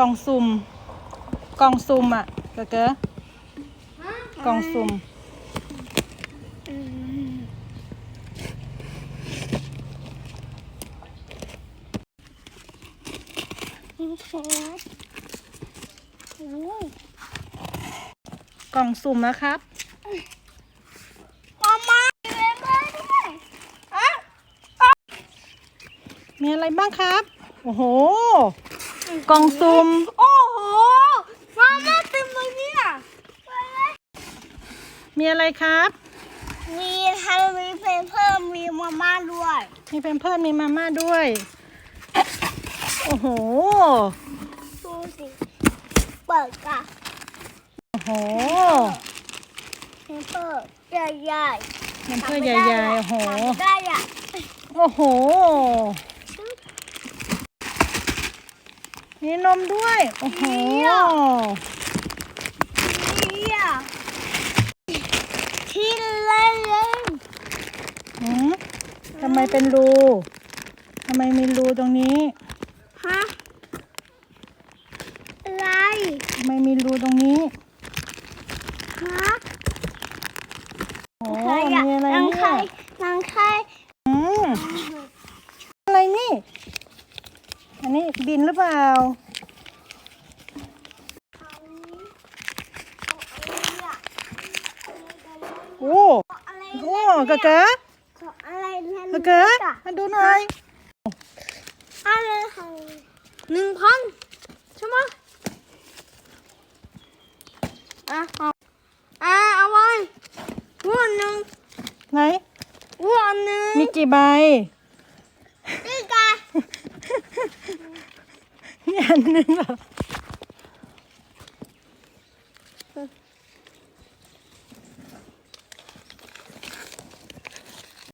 กล่องซุ่มกล่องซุ่มอะเก๋เก๋กล่องซุ่มนี่เชฟโอ้ยกล่องซุ่มนะครับมามาเล่นเลยด้วยอะมีอะไรบ้างครับ โอ้โห กล่องซุ่มโอ้โหมาม่าเต็มเลยเนี่ยไปเลยมีอะไรครับ มีฮาโลวีนเพนเพิ่มมีมาม่าด้วยมีเพมเพิร์มีมาม่าด้วย โอ้โหดูสิเปิดกะโอ้โหเพนเพิ่มใหญ่เพมๆเพิร์ใหญ่ๆโอ้โหทำไม่ได้อะโอ้โห มีนมด้วย โอ้โห เนี่ยที่เล่นเล่นหืมทำไมเป็นรู ทำไมมีรูตรงนี้ ฮะอะไรทำไมมีรูตรงนี้ ฮะโอ้ใครอะมีอะไรนางเนี่ใครยนางใครอืมอะไรนี่ อันนี้บินหรือเปล่า โอ้อะไรโหกะเกะของอะไรเล่นกะเกะมาดูหน่อยอะไรของหนึ่งพันใช่ไหมอะเอาอะเอาไว้วัวหนึ่งไหนวัวหนึ่งมีกี่ใบ นี่กา มีอัน